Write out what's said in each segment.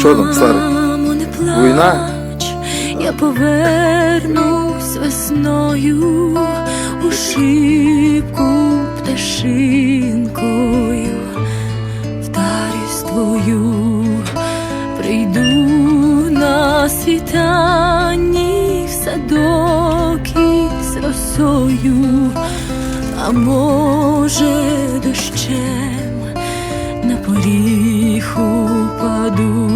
Що там, старий? Війна? Я повернусь весною у шибку пташинкою, вдарюсь твою, прийду на світанні в садок із росою, а може, дощем на поріху паду.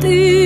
ti.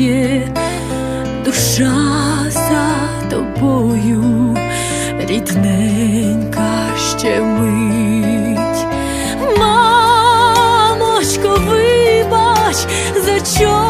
є душа за тобою, рідненька ще мить, мамочко, вибач, за чого?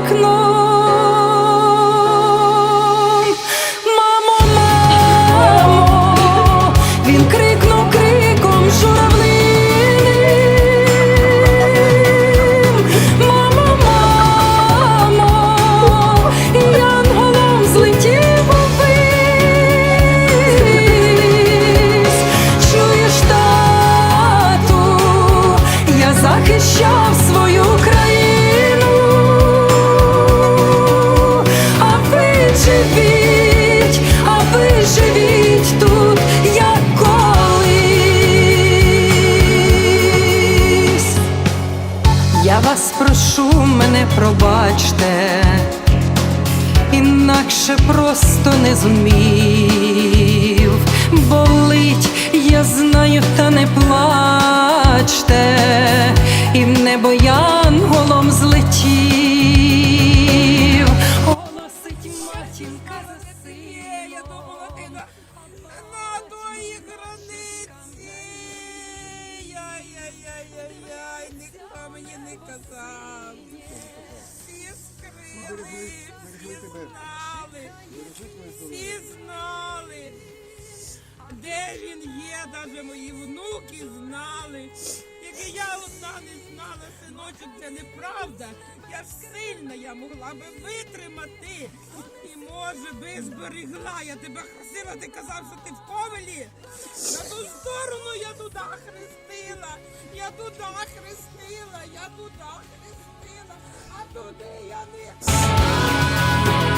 вікно. Просто не зумів. Болить, я знаю, та не плачте, і в небо є, навіть мої внуки знали. Тільки я одна не знала, синочок, це неправда. Я ж сильна, я могла би витримати. І може би зберегла. Я тебе хрестила, ти казав, що ти в ковелі. На ту сторону я туди хрестила. Я туди хрестила, я туди хрестила, а туди я не.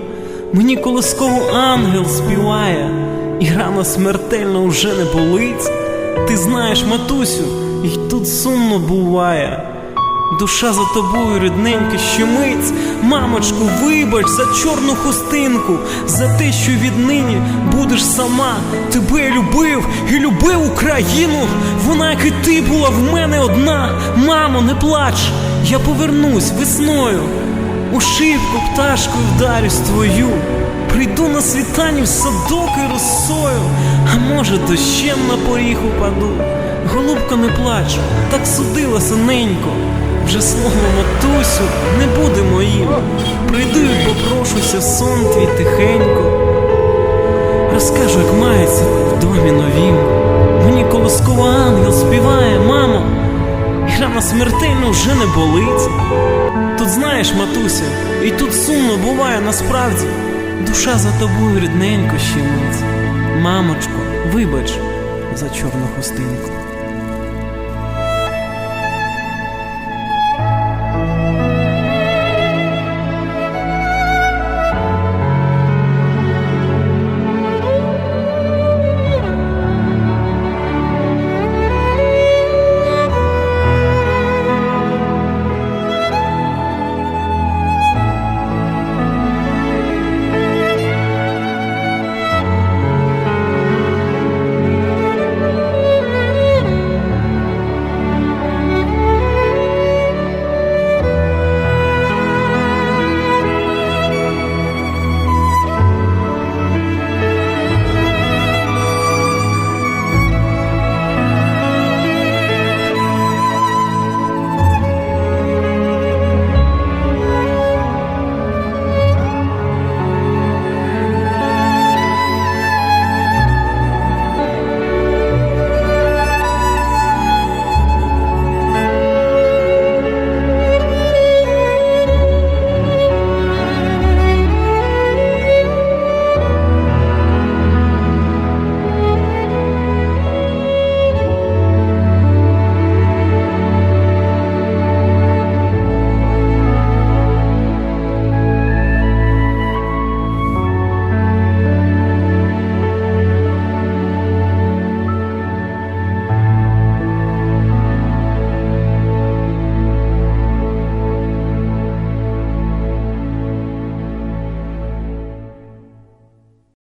Мені колисково ангел співає, і рана смертельно вже не болить. Ти знаєш, матусю, і тут сумно буває. Душа за тобою, рідненька, щемить. Мамочку, вибач за чорну хустинку, за те, що віднині будеш сама. Тебе любив і любив Україну. Вона, як і ти, була в мене одна. Мамо, не плач, я повернусь весною. У шибку пташкою вдарюсь твою. Прийду на світанні в садок і росою, а може дощем на поріг упаду. Голубко, не плач, так судилося ненько. Вже слово матусю не буде моїм. Прийду і попрошуся сон твій тихенько. Розкажу, як мається в домі новім. Мені колосково ангел співає, мамо, і рана смертельно вже не болить. Тут знаєш, матуся, і тут сумно буває насправді. Душа за тобою рідненько щемить. Мамочко, вибач за чорну хустинку.